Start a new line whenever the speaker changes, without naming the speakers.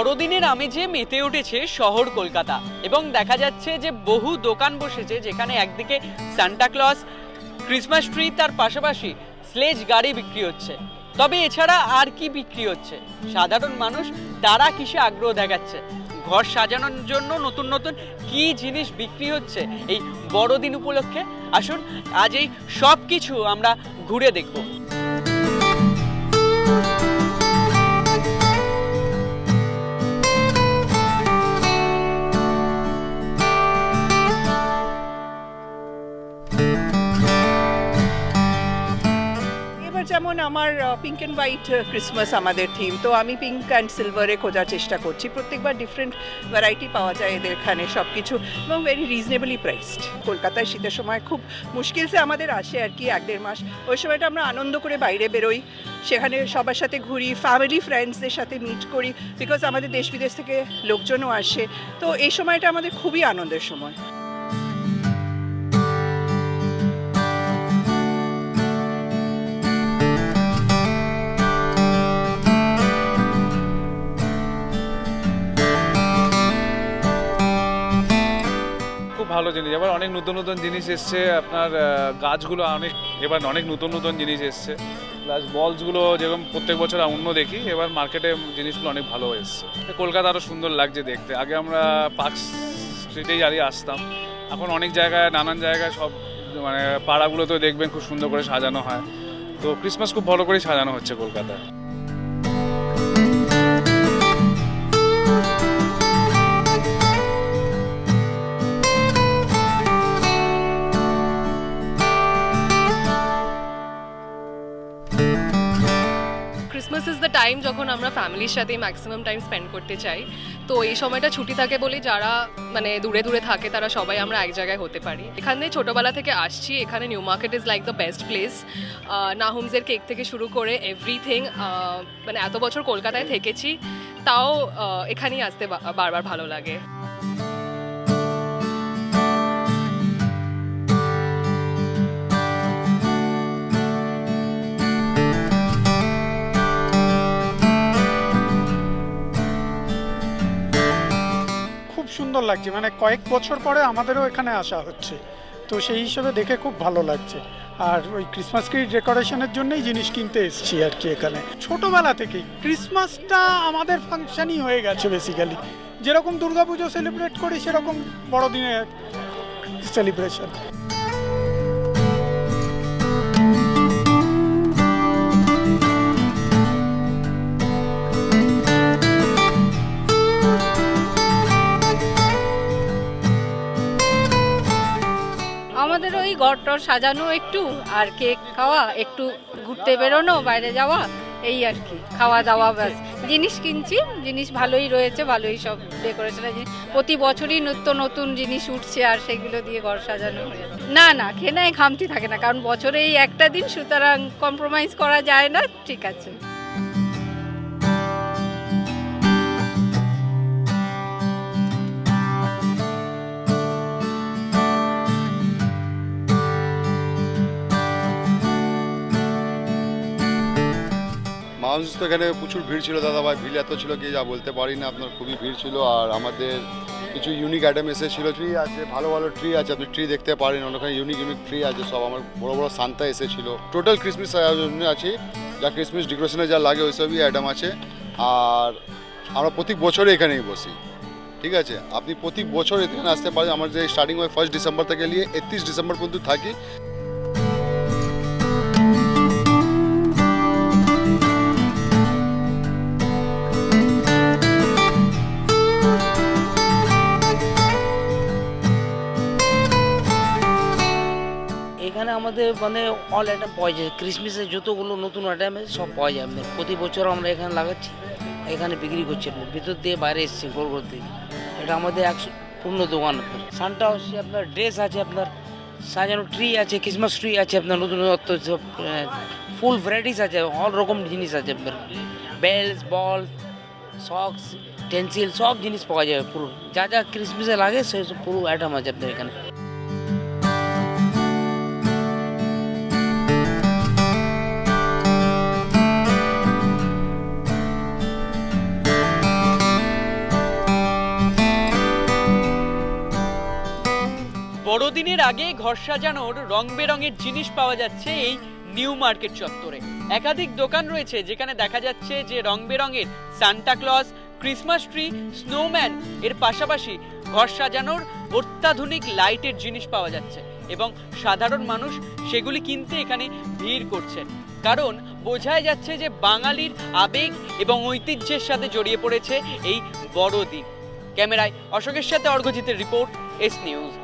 বড়দিনের আমেজে মেতে উঠেছে শহর কলকাতা এবং দেখা যাচ্ছে যে বহু দোকান বসেছে যেখানে একদিকে সান্টা ক্লজ ক্রিসমাস ট্রি তার পাশাপাশি স্লেজ গাড়ি বিক্রি হচ্ছে। তবে এছাড়া আর কি বিক্রি হচ্ছে? সাধারণ মানুষ তারা কিসে আগ্রহ দেখাচ্ছে? ঘর সাজানোর জন্য নতুন নতুন কি জিনিস বিক্রি হচ্ছে এই বড়দিন উপলক্ষে? আসুন, আজ এই সব কিছু আমরা ঘুরে দেখব।
যেমন আমার পিঙ্ক অ্যান্ড হোয়াইট ক্রিসমাস আমাদের থিম তো আমি পিঙ্ক অ্যান্ড সিলভারে খোঁজার চেষ্টা করছি। প্রত্যেকবার ডিফারেন্ট ভ্যারাইটি পাওয়া যায় এদের এখানে সব কিছু এবং ভেরি রিজনেবলি প্রাইসড কলকাতায় শীতের সময় খুব মুশকিল সে আমাদের আসে আর কি এক দেড় মাস। ওই সময়টা আমরা আনন্দ করে বাইরে বেরোই। সেখানে সবার সাথে ঘুরি ফ্যামিলি ফ্রেন্ডসদের সাথে মিট করি বিকজ আমাদের দেশ বিদেশ থেকে লোকজনও আসে। তো এই সময়টা আমাদের খুবই আনন্দের সময়।
ভালো জিনিস। এবার অনেক নতুন নতুন জিনিস এসছে, আপনার গাছগুলো অনেক, এবার অনেক নতুন নতুন জিনিস এসছে। প্লাস বলসগুলো যেরকম প্রত্যেক বছর অন্য দেখি, এবার মার্কেটে জিনিসগুলো অনেক ভালো এসছে। কলকাতা আরও সুন্দর লাগছে দেখতে। আগে আমরা পার্ক স্ট্রিটেই দাঁড়িয়ে আসতাম। এখন অনেক জায়গায়, নানান জায়গায় সব মানে পাড়াগুলোতেও দেখবেন খুব সুন্দর করে সাজানো হয়। তো ক্রিসমাস খুব ভালো করেই সাজানো হচ্ছে কলকাতায়।
ক্রিসমাস ইজ দ্য টাইম যখন আমরা ফ্যামিলির সাথে ম্যাক্সিমাম টাইম স্পেন্ড করতে চাই। তো এই সময়টা ছুটি থাকে বলে যারা মানে দূরে দূরে থাকে, তারা সবাই আমরা এক জায়গায় হতে পারি। এখানে ছোটোবেলা থেকে আসছি, এখানে New Market is like the best place নাহুমসের cake থেকে শুরু করে এভরিথিং মানে এত বছর কলকাতায় থেকেছি, তাও এখানেই আসতে বারবার ভালো লাগে।
সুন্দর লাগছে। মানে কয়েক বছর পরে আমাদেরও এখানে আসা হচ্ছে। তো সেই হিসেবে দেখে খুব ভালো লাগছে। আর ওই ক্রিসমাস ট্রি ডেকোরেশনের জন্যই জিনিস কিনতে এসেছি আর কি এখানে। ছোটোবেলা থেকেই। ক্রিসমাসটা আমাদের ফাংশানই হয়ে গেছে বেসিক্যালি যেরকম দুর্গাপুজো সেলিব্রেট করি, সেরকম বড়দিনের সেলিব্রেশন
ঘরটর সাজানো একটু আর কেক খাওয়া, একটু ঘুরতে বেরোনো, বাইরে যাওয়া, এই আর কি, খাওয়া দাওয়া ব্যাস। জিনিস কিনছি, জিনিস ভালোই রয়েছে, ভালোই সব ডেকোরেশনের জিনিস। প্রতি বছরই নিত্য নতুন জিনিস উঠছে আর সেগুলো দিয়ে ঘর সাজানো হয়ে। না না খেনায় ঘামতি থাকে না, কারণ বছরে এই একটা দিন সুতরাং কম্প্রোমাইজ করা যায় না, ঠিক আছে।
মানুষ তো এখানে প্রচুর ভিড় ছিল দাদা ভাই ভিড় এত ছিল কি যা বলতে পারি না, আপনার খুবই ভিড় ছিল। আর আমাদের কিছু ইউনিক আইটেম এসেছিল ট্রি আছে, ভালো ভালো ট্রি আছে, আপনি ট্রি দেখতে পারেন ওখানে ইউনিক ইউনিক ট্রি আছে, সব আমার বড় বড় সান্তা এসেছিল। টোটাল ক্রিসমাস আছে, যা ক্রিসমাস ডেকোরেশনে যা লাগে ওই সবই আইটেম আছে। আর আমরা প্রতি বছরে এখানেই বসি, ঠিক আছে? আপনি প্রতি বছর এখানে আসতে পারেন, আমার যে স্টার্টিং হয় ফার্স্ট ডিসেম্বর থেকে নিয়ে একত্রিশ ডিসেম্বর পর্যন্ত থাকি।
আমাদের মানে অল আইটেম পাওয়া যায়। ক্রিসমাসের যতগুলো নতুন আইটেম সব পাওয়া যায় আমাদের। প্রতি বছর আমরা এখানে লাগাচ্ছি, এখানে বিক্রি করছি ভিতর দিয়ে বাইরে এসেছি গোল থেকে। এটা আমাদের একশো পূর্ণ দোকান। সানটা হচ্ছে আপনার ড্রেস আছে, আপনার সাজানো ট্রি আছে ক্রিসমাস ট্রি আছে, আপনার নতুন সব ফুল ভ্যারাইটিস আছে অল রকম জিনিস আছে আপনার। বেলস বল সক্স টেন্সিল সব জিনিস পাওয়া যায় পুরো। যা যা ক্রিসমাসে লাগে সেই সব পুরো আইটেম আছে আপনার এখানে।
বড়দিনের আগে ঘর সাজানোর রং বেরঙের জিনিস পাওয়া যাচ্ছে এই নিউ মার্কেট চত্বরে। একাধিক দোকান রয়েছে যেখানে দেখা যাচ্ছে যে রং বেরঙের Santa Claus, Christmas tree, snowman, এর পাশাপাশি ঘর সাজানোর অত্যাধুনিক লাইটের জিনিস পাওয়া যাচ্ছে এবং সাধারণ মানুষ সেগুলি কিনতে এখানে ভিড় করছেন। কারণ বোঝাই যাচ্ছে যে বাঙালির আবেগ এবং ঐতিহ্যের সাথে জড়িয়ে পড়েছে এই বড়দিন। ক্যামেরায় অশোকের সাথে অর্ঘজিতের রিপোর্ট, এস নিউজ।